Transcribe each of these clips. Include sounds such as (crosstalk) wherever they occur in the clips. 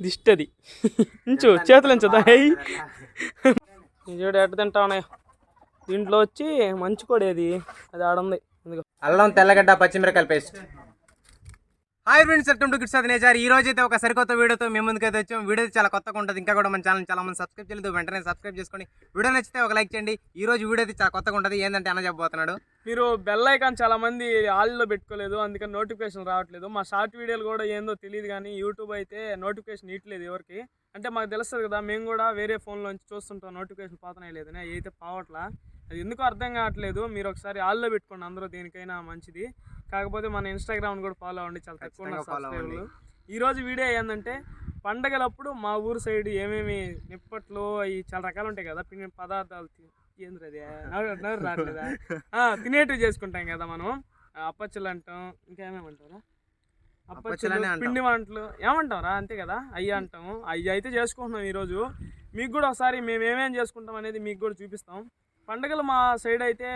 దిష్టి అది ఇంచు చేతులు ఇంచుదా హెయ్. చూడు ఎట్ట తింటానే దీంట్లో వచ్చి మంచి కొడేది అది. ఆడుంది అల్లం తెల్లగడ్డ పచ్చిమిరకాయల paste. Hi friends welcome to gits nature ఈ రోజు అయితే ఒక సరికొత్త వీడియోతో మేము ముందుకు అయితే వచ్చాం. వీడియో చాలా కొత్తగా ఉంటుంది. ఇంకా కూడా మన ఛానల్ చాలా మంది సబ్స్క్రైబ్ చేయలేదు. వెంటనే సబ్స్క్రైబ్ చేసుకోండి వీడియో నచ్చితే ఒక లైక్ చేయండి. ఈ రోజు వీడియో అయితే చాలా కొత్తగా ఉంటుంది. ఏంటంటే అన్న చెప్పబోతున్నాడు. మీరు బెల్ ఐకాన్ చాలా మంది ఆల్లో పెట్టుకోలేదు. అందుకని నోటిఫికేషన్ రావట్లేదు. మా షార్ట్ వీడియోలు కూడా ఏందో తెలియదు కానీ యూట్యూబ్ అయితే నోటిఫికేషన్ ఇట్లేదు ఎవరికి. అంటే మాకు తెలుస్తుంది కదా మేము కూడా వేరే ఫోన్లోంచి చూస్తుంటాం. నోటిఫికేషన్ పోతున్నాయి లేదని అయితే పోవట్లా. అది ఎందుకు అర్థం కావట్లేదు. మీరు ఒకసారి ఆల్లో పెట్టుకోండి అందరూ దేనికైనా మంచిది. కాకపోతే మన ఇన్స్టాగ్రామ్ కూడా ఫాలో అవ్వండి. చాలా తక్కువ సబ్స్క్రైబర్లు ఈ రోజు వీడియో ఏంటంటే పండగలప్పుడు మా ఊరు సైడ్ ఏమేమి నిప్పట్లు అవి చాలా రకాలు ఉంటాయి కదా పిండి పదార్థాలు రావట్లేదా? తినేటివి చేసుకుంటాం కదా మనం. అప్పచ్చులు అంటాం ఇంకా ఏమేమంటారా అప్పచ్చులు. పిండి వంటలు ఏమంటారా అంతే కదా? అయ్యి అంటాము అవి అయితే చేసుకుంటున్నాం ఈరోజు. మీకు కూడా ఒకసారి మేము ఏమేం చేసుకుంటాం అనేది మీకు కూడా చూపిస్తాం. పండగలు మా సైడ్ అయితే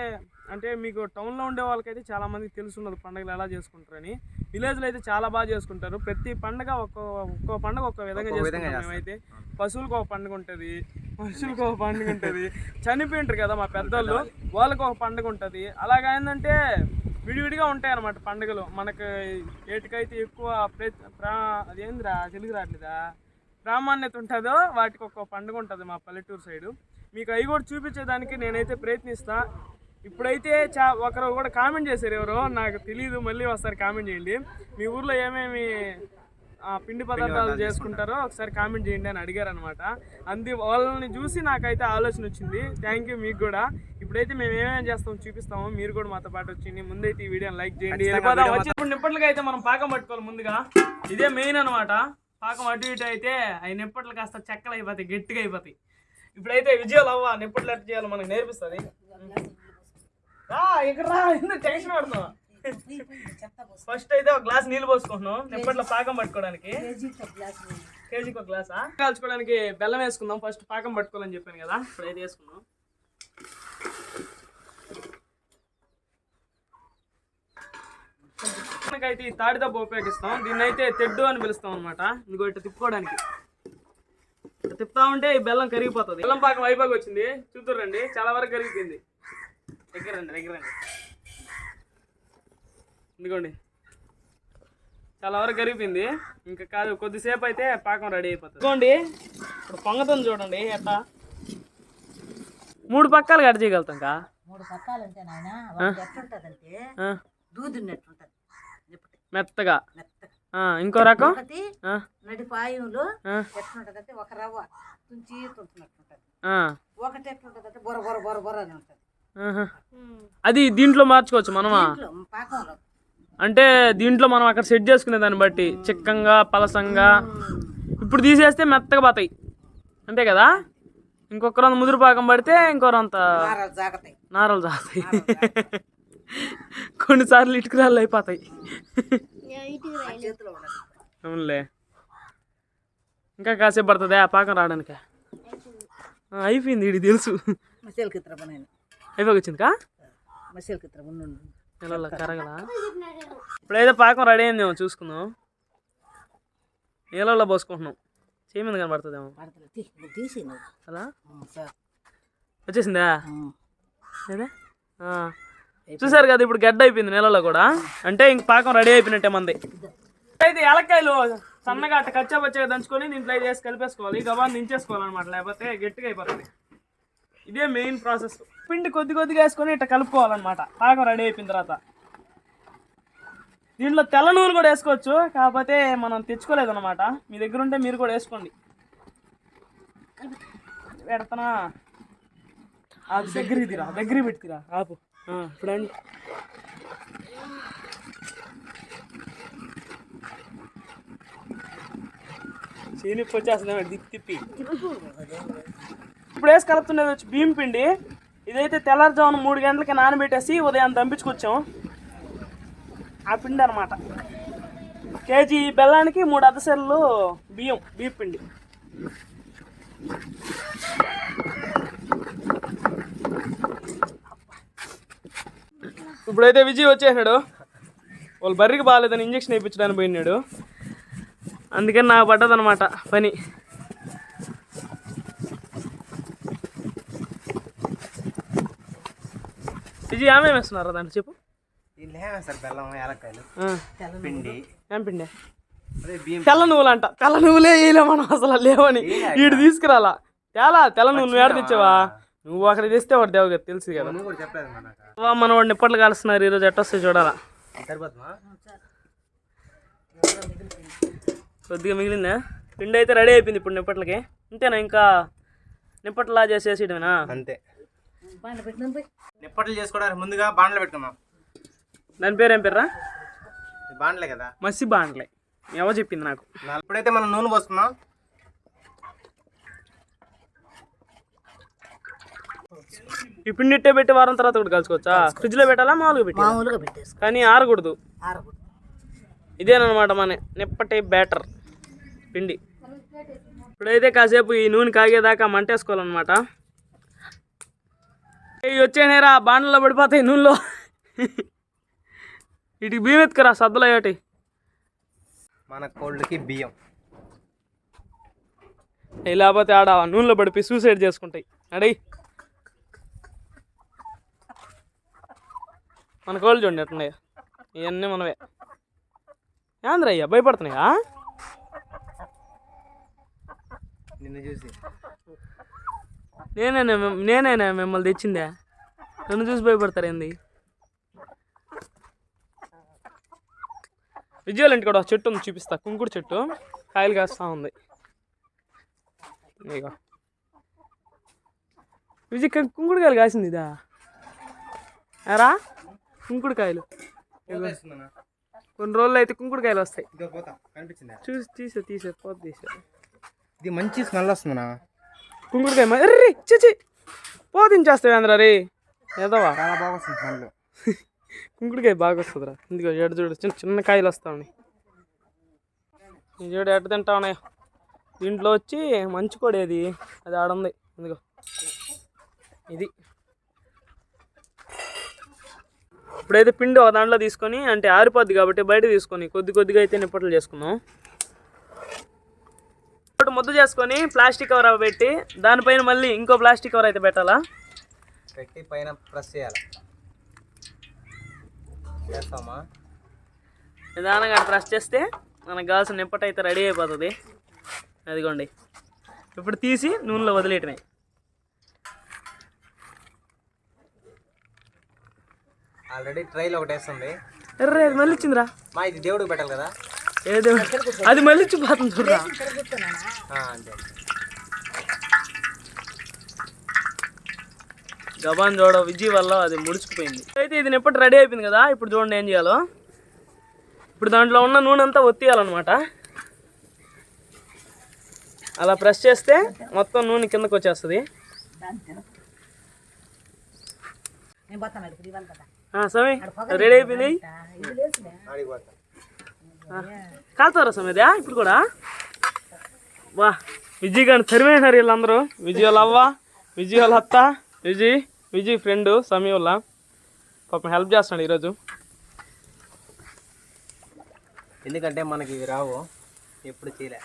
అంటే మీకు టౌన్లో ఉండే వాళ్ళకైతే చాలా మందికి తెలుసున్నది పండగలు ఎలా చేసుకుంటారని. విలేజ్లో అయితే చాలా బాగా చేసుకుంటారు. ప్రతి పండగ ఒక్కో ఒక్కో పండగ ఒక్కో విధంగా ఒక్కో చేసుకుంటాం మేమైతే. పశువులకు ఒక పండుగ ఉంటుంది. మనుషులకు ఒక పండుగ ఉంటుంది. చనిపోయింటారు కదా మా పెద్దోళ్ళు. వాళ్ళకి ఒక పండుగ ఉంటుంది. అలాగా ఏంటంటే విడివిడిగా ఉంటాయి అన్నమాట పండుగలు. మనకు ఏటికైతే ఎక్కువ ప్రే ప్రా అదేంద్రా తెలుగు రావట్లేదా? ప్రామాణ్యత ఉంటుందో వాటికి ఒక పండుగ ఉంటుంది మా పల్లెటూరు సైడు. మీకు అవి కూడా చూపించేదానికి నేనైతే ప్రయత్నిస్తా. ఇప్పుడైతే చా ఒకరు కూడా కామెంట్ చేశారు ఎవరో నాకు తెలియదు మళ్ళీ ఒకసారి కామెంట్ చేయండి. మీ ఊర్లో ఏమేమి పిండి పదార్థాలు చేసుకుంటారో ఒకసారి కామెంట్ చేయండి అని అడిగారు అనమాట అంది వాళ్ళని చూసి నాకైతే ఆలోచన వచ్చింది. థ్యాంక్ యూ మీకు కూడా. ఇప్పుడైతే మేము ఏమేమి చేస్తాం చూపిస్తాము. మీరు కూడా మాతో పాటు వచ్చింది ముందైతే ఈ వీడియోని లైక్ చేయండి. వచ్చేప్పుడు నిప్పట్లకి అయితే మనం పాకం పట్టుకోవాలి ముందుగా. ఇదే మెయిన్ అనమాట పాకం అటు ఇటు అయితే అవి నిప్పట్లు కాస్త చెక్కలు అయిపోతాయి గట్టిగా అయిపోతాయి. ఇప్పుడైతే విజయాలు అవ్వ నిప్పట్లు ఎట్లా చేయాలో మనకు నేర్పిస్తుంది. ఇక్కడ రా ఎందుకు టెన్షన్ పడుతున్నావు? ఫస్ట్ అయితే ఒక గ్లాస్ నీళ్ళు పోసుకుంటున్నాం. నిప్పట్లో పాకం పట్టుకోవడానికి? కేజీకి ఒక గ్లాసా కాల్చుకోవడానికి బెల్లం వేసుకుందాం. ఫస్ట్ పాకం పట్టుకోవాలని చెప్పాను కదా. ఇప్పుడైతే వేసుకుందాం. అయితే ఈ తాడి దెబ్బ ఉపయోగిస్తాం. దీన్ని అయితే తెడ్డు అని పిలుస్తాం అనమాట ఇట్లా తిప్పుకోవడానికి. తిప్పుతా ఉంటే ఈ బెల్లం కరిగిపోతుంది. బెల్లం పాకం అయిపోయి వచ్చింది. చూద్దురండి చాలా వరకు కరిగిపోయింది. దగ్గర రండి దగ్గర రండి ఇదిగోండి. చాలా వరకు కరిగిపోయింది. ఇంకా కాదు కొద్దిసేపు అయితే పాకం రెడీ అయిపోతుంది. ఇదిగోండి. ఇప్పుడు పొంగతుంది చూడండి ఎట్లా మూడు పక్కలు కట్ చేయగలుగుతాం కా? మూడు పక్కాలంటే నాయన. ఒకటి ఎట్లుంటదంటే మెత్తగా మెత్తగా. ఆ, ఇంకో రకం? ఒకటి నడి పాయంలో ఎట్లుంటదంటే ఒక రవ్వ తుంచి ఒకటి ఎట్లుంటదంటే బొర బొర బొర బొర అని ఉంటది. అది దీంట్లో మార్చుకోవచ్చు మనమా? పాకంలో. అంటే దీంట్లో మనం అక్కడ సెట్ చేసుకునే దాన్ని బట్టి చిక్కంగా పలసంగా ఇప్పుడు తీసేస్తే మెత్తగా పోతాయి. అంతే కదా? ఇంకొక రంత ముదురు పాకం పడితే ఇంకో రంత జాగతాయి. నారలు జాతాయి కొన్నిసార్లు ఇటుకరాళ్ళు అయిపోతాయి. అవునులే. ఇంకా కాసేపు పడుతుంది? ఆ పాకం రావడానికి? ఆ, అయిపోయింది ఇది తెలుసు. మసీలు కిత్ర పనైన అయిపోయి వచ్చిందికా మసీలు కిత్ర ఉండు నెలలో కరగలా? ఇప్పుడైతే పాకం రెడీ అయిందేమో చూసుకుందాం. నీళ్ళలో పోసుకుంటున్నాం. చేయి మీద కనబడుతుందేమో? అలా? వచ్చేసిందా? ఆ. చూసారు కదా ఇప్పుడు గడ్డ అయిపోయింది నీళ్ళలో కూడా. అంటే ఇంక పాకం రెడీ అయిపోయినట్టే మంది. అయితే ఎలక్కాయలు సన్నగా అట్ట కచ్చా పచ్చగా దంచుకొని దీంట్లో అయితే వేసి కలిపేసుకోవాలి. గబాన్ దించేసుకోవాలన్నమాట లేకపోతే గట్టిగా అయిపోతుంది. ఇదే మెయిన్ ప్రాసెస్ పిండి కొద్ది కొద్దిగా వేసుకొని ఇట్లా కలుపుకోవాలన్నమాట. పాకం రెడీ అయిపోయిన తర్వాత. దీంట్లో తెల్ల నూనె కూడా వేసుకోవచ్చు కాకపోతే మనం తెచ్చుకోలేదన్నమాట. మీ దగ్గర ఉంటే మీరు కూడా వేసుకోండి. పెడతానా? దగ్గరికి తీరా దగ్గరికి ఆపు. ఆ, ఇప్పుడండి వచ్చేస్తున్నాడు తిప్పి తిప్పి ఇప్పుడు వేసి కలుపుతుండేది వచ్చి బియ్యం పిండి. ఇదైతే తెల్లారుజామున మూడు గంటలకి నానబెట్టేసి ఉదయం దంపించుకొచ్చాం. ఆ పిండి అనమాట కేజీ బెల్లానికి మూడు అద్దసెల్లు బియ్యం బియ్యం పిండి. ఇప్పుడైతే విజయ్ వచ్చేసాడు. వాళ్ళు బర్రికి బాగాలేదని ఇంజక్షన్ వేయించడానికి పోయినాడు. అందుకని నాకు పడ్డదనమాట పని. విజయ్ ఆమె వేస్తున్నారా దాంట్లో చెప్పు. బెల్లం పిండి. ఏం పిండి? తెల్ల నువ్వులు అంట తెల్ల నువ్వులే వేయలే మనం అసలు లేవని. వీడు తీసుకురాలా? తేలా తెల్ల నువ్వు నువ్వు ఏడ తెచ్చావా నువ్వు అక్కడ తెస్తే వాడు దేవు కదా. తెలుసు కదా మన వాడు నిప్పట్లు కాలుస్తున్నారు? ఈరోజు ఎట్టొస్తే చూడాలా? సరిపోతుందా కొద్దిగా మిగిలిందా? పిండి అయితే రెడీ అయిపోయింది ఇప్పుడు నిప్పట్లకి. అంతేనా ఇంకా? నిప్పట్లా చేసేసేయడమేనా అంతే. నిప్పట్లు చేసుకోవడానికి ముందుగా బాండ్లు పెట్టుకుందాం దాని పేరు ఏం పేర్రా? బాండ్లే కదా. మసి బాండ్లే. ఎవరు చెప్పింది నాకు. ఇప్పుడైతే మనం నూనె పోస్తున్నాం. ఈ పిండి ఇట్టే పెట్టి వారం తర్వాత కూడా కలుసుకోవచ్చా? ఫ్రిడ్జ్లో పెట్టాలా? మామూలుగా పెట్టి మామూలుగా పెట్టేసుకో కానీ ఆరకూడదు. ఆరకూడదు. ఇదేనమాట మన నిప్పటి బ్యాటర్ పిండి. ఇప్పుడైతే కాసేపు ఈ నూనె కాగేదాకా మంటేసుకోవాలన్నమాట. ఇవి వచ్చేనేరా బాండ్లలో పడిపోతాయి నూనెలో. వీటికి బియ్యం ఎత్తుకురా సద్దులు అయ్యోటి మన కోళ్ళకి బియ్యం. లేకపోతే ఆడ నూనెలో పడిపోయి సూసైడ్ చేసుకుంటాయి. అడై మన కోళ్ళు చూడండి ఎట్టున్నాయో ఇవన్నీ మనవే. యాంద్రయ్యా భయపడుతున్నాయా? నిన్ను చూసి. నేనేనా మిమ్- నేనేనా మిమ్మల్ని తెచ్చిందే? నన్ను చూసి భయపడతారు ఏంది? విజయాల ఇంటి కూడా చెట్టు ఉంది చూపిస్తా. కుంకుడు చెట్టు. కాయలు కాస్తా ఉంది. ఇగో విజయ్ క- కుంకుడు కాయలు కాసింది ఇదా? ఎరా? కుంకుడు కాయలు పోతేస్తుందన్నా. కొన్ని రోజులు అయితే కుంకుడు కాయలు వస్తాయి చూసి తీసే తీసే పోత తీసే. ఇది మంచి స్మెల్ వస్తుందన్నా కుంకుడుకాయ ఎర్రి చిచి పోతించేస్తావు ఆంధ్ర రే. ఏదవా? చాలా బాగా వస్తుంది స్మెల్. కుంకుడుకాయ బాగా వస్తుందిరా. ఇందుకో ఎడు చూడు చిన్న చిన్న కాయలు వస్తా ఉన్నాయి. చూడు ఎట్ట తింటా ఉన్నాయి. దీంట్లో వచ్చి మంచి కొడేది అది. ఆడుంది ఇందుకో ఇది. ఇప్పుడైతే పిండి ఒక దాంట్లో తీసుకొని అంటే ఆరిపోద్ది కాబట్టి బయట తీసుకొని కొద్ది కొద్దిగా అయితే నిప్పట్లు చేసుకుందాం. ఒకటి ముద్ద చేసుకొని ప్లాస్టిక్ కవర్ పెట్టి దానిపైన మళ్ళీ ఇంకో ప్లాస్టిక్ కవర్ అయితే పెట్టాలా? పెట్టి పైన ప్రెస్ చేయాలి. చేస్తామా? నిదానంగా ప్రెస్ చేస్తే మనకు కావాల్సిన నిప్పట అయితే రెడీ అయిపోతుంది. అదిగోండి. ఇప్పుడు తీసి నూనెలో వదిలేయటమే. ఆల్రెడీ ట్రైల్ ఒకటి వేస్తుంది. ఎర్రే అది మళ్ళీ ఇచ్చిందిరా. మా ఇది దేవుడికి పెట్టాలి కదా? ఏదో అది మళ్ళీ ఇచ్చిపోతుంది చూడరా ఆ, అంతే. గబాన్ చూడ విజయ్ వల్ల అది ముడుచుకుపోయింది. అయితే ఇది నిప్పటి రెడీ అయిపోయింది కదా ఇప్పుడు చూడండి ఏం చేయాలో. ఇప్పుడు దాంట్లో ఉన్న నూనె అంతా ఒత్తియాలన్నమాట. అలా ప్రెస్ చేస్తే మొత్తం నూనె కిందకు వచ్చేస్తుంది. నేను పోతాను అడిగి ఇవ్వాలి కదా. ఆ, సమీ రెడీ అయిపోయింది కాలుతారా సమేదా ఇప్పుడు కూడా వా విజయ్ గారిని తరిమేసినారు వీళ్ళందరూ విజయ్ వాళ్ళ అవ్వ విజయ్ వాళ్ళ అత్త విజయ్ విజయ్ ఫ్రెండ్ సమీ వాళ్ళ పాపం హెల్ప్ చేస్తున్నాడు ఈరోజు ఎందుకంటే మనకి ఇవి రావు ఎప్పుడు చేయలే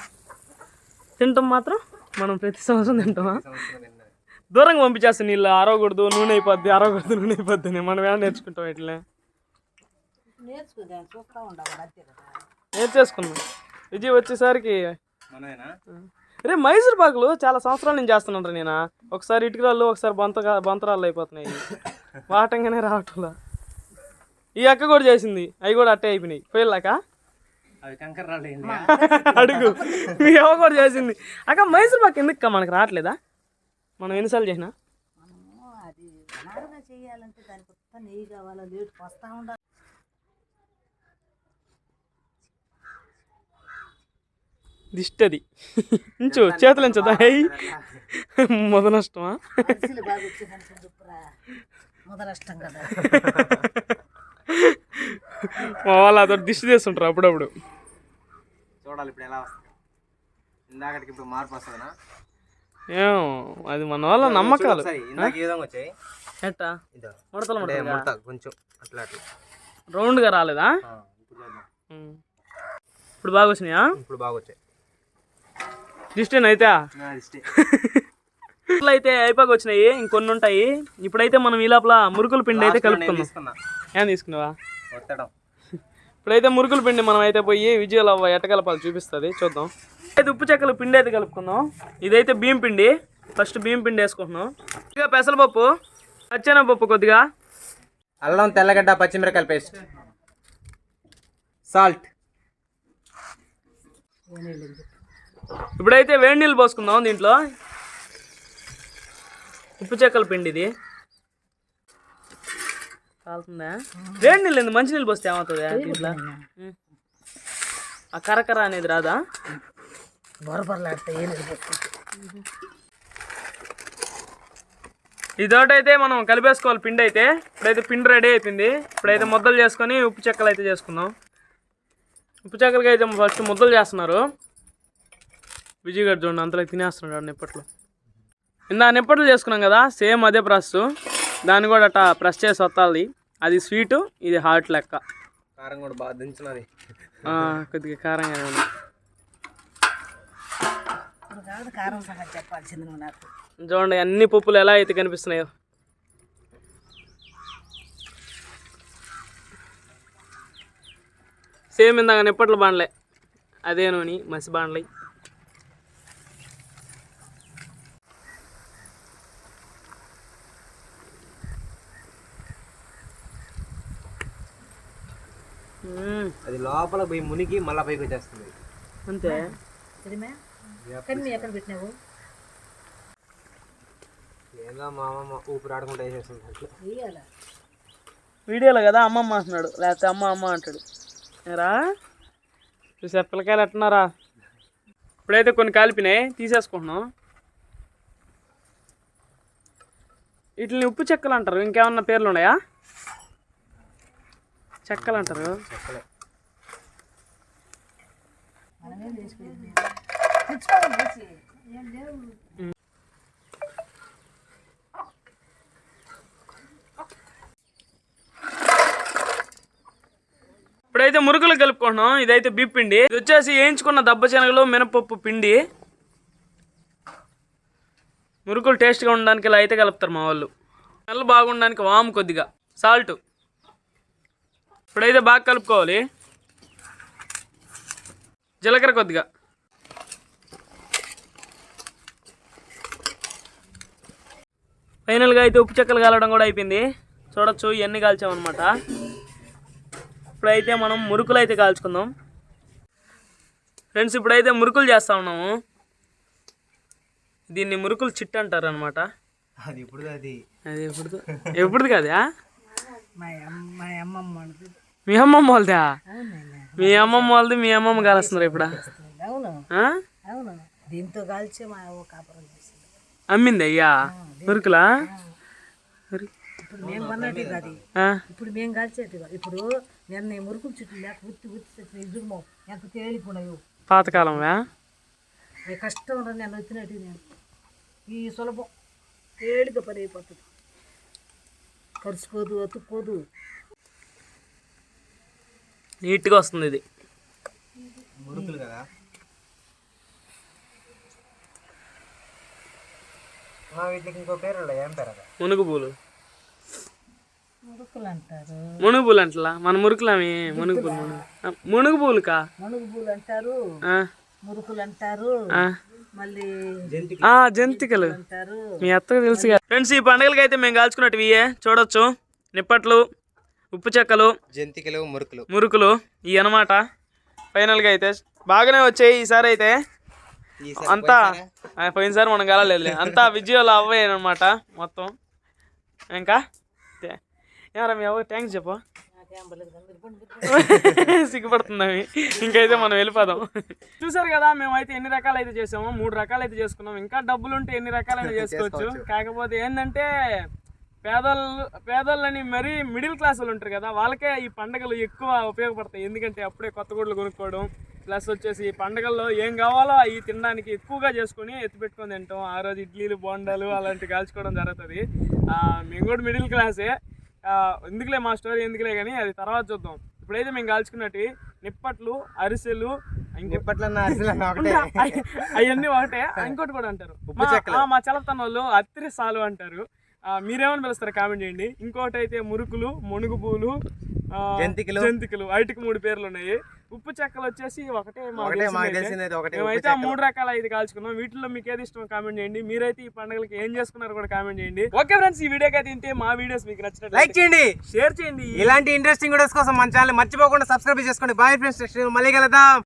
తింటాం మాత్రం మనం ప్రతి సంవత్సరం తింటామా. దూరంగా పంపించేస్తాను నీళ్ళు అరవకూడదు నూనె అయిపోద్ది అరవకూడదు నూనె అయిపోద్ది అని మనం ఏమైనా నేర్చుకుంటాం ఇట్లా నేర్చేసుకున్నాం విజయ్ వచ్చేసరికి రే మైసూర్ పాకులు చాలా సంవత్సరాల నుంచి చేస్తున్నాను నేను? ఒకసారి ఇటుకరాళ్ళు ఒకసారి బొంతగా బొంతరాళ్ళు అయిపోతున్నాయి. వాటంగానే రావట్లా. ఈ అక్క కూడా చేసింది అవి కూడా అట్టే అయిపోయినాయి. ఏంది? అడుగు. మీ అవ్వ కూడా చేసింది. అక్క మైసూర్ పాకు ఎందుకు మనకు రావట్లేదా? మనం ఎన్నిసార్లు చేసినా? మనము అది నారుగా చేయాలంటే దానికి కొత్త నెయ్యి కావాలా లేటు వస్తూ ఉండాలి. దిష్టి అది ఇంచు చేతులు హెయ్ మొద నష్టమా? మా వాళ్ళు అదో దిష్టి చేస్తుంటారు అప్పుడప్పుడు. చూడాలి ఇప్పుడు ఎలా వస్తుంది. ఇందాకటికి ఇప్పుడు మార్పు వస్తుందా? ఏం? అది మన వాళ్ళ నమ్మకాలు. ఇందాక విధంగా వచ్చాయి ఎట్టా ఇదో. ముడతలు అంటే ముడతలుగా? ముడత కొంచెం అట్లా అట్లా. రౌండ్గా రాలేదా? ఆ, ఇప్పుడు చూద్దాం ఉమ్. ఇప్పుడు బాగా వచ్చినాయా? ఇప్పుడు బాగా వచ్చాయి. డిస్టెన్ అయితే? మురుకులు (laughs) అయితే అయిపోయి వచ్చినాయి ఇంకొన్ని ఉంటాయి. ఇప్పుడైతే మనం ఈ లోపల మురుకుల పిండి అయితే కలుపుకుందాం. తీసుకున్నా. ఏం తీసుకున్నావా? ఒత్తడం. ఇప్పుడైతే మురుకుల పిండి మనం అయితే పోయి విజయాల ఎట్ట కలపాలి చూపిస్తుంది చూద్దాం. అయితే ఉప్పు చెక్కలు పిండి అయితే కలుపుకుందాం. ఇదైతే బియ్యం పిండి. ఫస్ట్ బియ్యం పిండి వేసుకుంటున్నాం. ఇక పెసరపప్పు పప్పు కొద్దిగా. అల్లం తెల్లగడ్డ పచ్చిమిరకాయల పేస్ట్. సాల్ట్. ఇప్పుడైతే వేడి నీళ్ళు పోసుకుందాం దీంట్లో. ఉప్పు చెక్కల పిండి ఇది కాలుతుందా? వేడి నీళ్ళు ఎందుకు మంచి నీళ్ళు పోస్తే ఏమవుతుంది? దీంట్లో ఉం. ఆ కరకర అనేది రాదా? ఇదోటైతే మనం కలిపేసుకోవాలి పిండి అయితే. ఇప్పుడైతే పిండి రెడీ అయిపోయింది. ఇప్పుడైతే ముద్దలు చేసుకొని ఉప్పు చెక్కలు అయితే చేసుకుందాం. ఉప్పు చెక్కలకి అయితే ఫస్ట్ ముద్దలు చేస్తున్నారు. విజయ్ గారు చూడండి అంతలో తినేస్తున్నాడు నిప్పట్లో. ఇందా నిప్పట్లు చేసుకున్నాం కదా సేమ్ అదే ప్రాసెస్. దాన్ని కూడా అట్లా ప్రెస్ చేసి వత్తాలి అది స్వీటు ఇది హాట్ లెక్క. కారం కూడా బాగా దించినది ఆ, కొద్దిగా కారంగానే ఉంది? ఇప్పుడు కాదు కారం సంగతి చెప్పాల్సింది నువ్వు నాకు. చూడండి అన్ని పప్పులు ఎలా అయితే కనిపిస్తున్నాయో. సేమ్ ఇందాక నిప్పట్లు బాండ్లే. అదే నూనె మసి బాండ్లై. అది లోపల పోయి మునిగి మళ్ళా పైకి వచ్చేస్తుంది. అంతే. ఎక్కడ పెట్టినావు? ఏదో మా అమ్మమ్మ ఊపిరి ఆడుకుంటూ వేసేస్తుంది వీడియోలో కదా అమ్మమ్మ అంటున్నాడు లేకపోతే అమ్మ అమ్మ అంటాడు. రా చూసా పిల్లకాయలు ఎట్టున్నారా ఇప్పుడైతే కొన్ని కాలిపినాయి తీసేసుకుంటున్నాం. వీటిని ఉప్పు చెక్కలు అంటారు ఇంకేమన్నా పేర్లు ఉన్నాయా? చెక్కలు. అంటారు ఇప్పుడైతే మురుకులు కలుపుకుంటున్నాం. ఇదైతే బిప్ పిండి. ఇది వచ్చేసి వేయించుకున్న దబ్బ శనగలు మినపప్పు పిండి. మురుకులు టేస్ట్గా ఉండడానికి ఇలా అయితే కలుపుతారు మా వాళ్ళు. స్మెల్ బాగుండడానికి వాము కొద్దిగా. సాల్ట్. ఇప్పుడైతే బాగా కలుపుకోవాలి. జీలకర్ర కొద్దిగా. ఫైనల్గా అయితే ఉప్పు చెక్కలు కాలడం కూడా అయిపోయింది. చూడొచ్చు ఇవన్నీ కాల్చామన్నమాట. ఇప్పుడైతే మనం మురుకులు అయితే కాల్చుకుందాం. ఫ్రెండ్స్ ఇప్పుడైతే మురుకులు చేస్తా ఉన్నాము. దీన్ని మురుకులు చిట్ అంటారు అనమాట అది ఇప్పుడు అది. ఎప్పుడు ఎప్పుడుది? కదా? మా అమ్మ మా అమ్మమ్మ వాళ్ళదా? మీ అమ్మమ్మ వాళ్ళది మీ అమ్మమ్మ కాలుస్తున్నారు ఇప్పుడు? దీంతో కాల్చే మా కాపురం అమ్మింది అయ్యా? మురుకులా మరి ఇప్పుడు మేము కొన్నట్టు కాదు? ఇప్పుడు మేము కాల్చేది కాదు ఇప్పుడు నిన్న మురుకులు చుట్టూ లేక ఉత్తి ఉత్తి ఇద్దరు ఎంత తేలిపోయినాయో. పాతకాలంవా? అవి కష్టం రా నేను వచ్చినట్టు నేను ఈ సులభం తేలిక పని అయిపోతుంది. కరుచుకోదు అతుక్కోదు. నీట్గా వస్తుంది ఇది. మురుకులు కదా? మా వీటికి ఇంకో పేరు ఉండదు ఏం పేరు అది? మునుగు పూలు మురుకులు అంటారు మునుగు పూలు అంటలా మన మురుకులమి మునుగు పూలు మునుగు. మునుగు పూలుకా మనుగు పూలు అంటారు ఆ, మురుకులు అంటారు ఆ. మళ్ళీ ఆ జంతికలు. అంటారు మీ అత్తకు తెలుసు ఫ్రెండ్స్ ఈ పండుగలకి అయితే మేము కాల్చుకున్నట్టు ఇవే చూడొచ్చు. నిప్పట్లు. ఉప్పు చెక్కలు జంతికలు మురుకులు. మురుకులు ఇవి అనమాట ఫైనల్గా అయితే బాగానే వచ్చాయి ఈసారి అయితే. అంతా పోయినసారి మనం కలలేదు అంతా విజయాలు అవ్వాయి అనమాట మొత్తం. ఇంకా? ఏమరా మీ అవ్వ థ్యాంక్స్ చెప్పు. (laughs) అవి ఇంకైతే మనం వెళ్ళిపోదాం. చూసారు కదా మేమైతే ఎన్ని రకాలు అయితే చేసాము మూడు రకాలు అయితే చేసుకున్నాం. ఇంకా డబ్బులు ఉంటే ఎన్ని రకాలైతే (laughs) చేసుకోవచ్చు. కాకపోతే ఏంటంటే పేదలు పేదలని మరీ మిడిల్ క్లాస్ వాళ్ళు ఉంటారు కదా వాళ్ళకే ఈ పండగలు ఎక్కువ ఉపయోగపడతాయి. ఎందుకంటే అప్పుడే కొత్త గుడ్లు కొనుక్కోవడం ప్లస్ వచ్చేసి ఈ పండగల్లో ఏం కావాలో అవి తినడానికి ఎక్కువగా చేసుకొని ఎత్తి పెట్టుకొని తింటాం. ఆ రోజు ఇడ్లీలు బోండాలు అలాంటివి కాల్చుకోవడం జరుగుతుంది. మేము కూడా మిడిల్ క్లాసే. ఎందుకులే మా స్టోరీ ఎందుకులే కానీ అది తర్వాత చూద్దాం. ఇప్పుడైతే మేము కాల్చుకున్నట్టు నిప్పట్లు అరిసెలు అవన్నీ ఒకటే. ఇంకోటి కూడా అంటారు. మా- చెక్కలు. ఆ, మా చలతన వాళ్ళు అత్తిరి సాలు అంటారు. మీరేమని పిలుస్తారు? కామెంట్ చేయండి. ఇంకోటి అయితే మురుకులు మునుగు పూలు జంతికలు. జంతికలు. వాటికి మూడు పేర్లు ఉన్నాయి. ఉప్పు చెక్కలు వచ్చేసి ఒకటే మేమైతే ఆ. మూడు రకాల ఐదు కాల్చుకున్నాం. వీటిలో మీకు ఏది ఇష్టం కామెంట్ చేయండి. మీరైతే ఈ పండుగలకి ఏం చేసుకున్నారు కూడా కామెంట్ చేయండి. ఓకే ఫ్రెండ్స్ ఈ వీడియోకి అయితే ఇంతే. మా వీడియోస్ మీకు నచ్చినట్లయితే లైక్ చేయండి. షేర్ చేయండి. ఇలాంటి ఇంట్రెస్టింగ్ వీడియోస్ కోసం మన ఛానల్ మర్చిపోకుండా సబ్స్క్రైబ్ చేసుకోండి. బాయ్ ఫ్రెండ్స్ మళ్ళీ కలుద్దాం.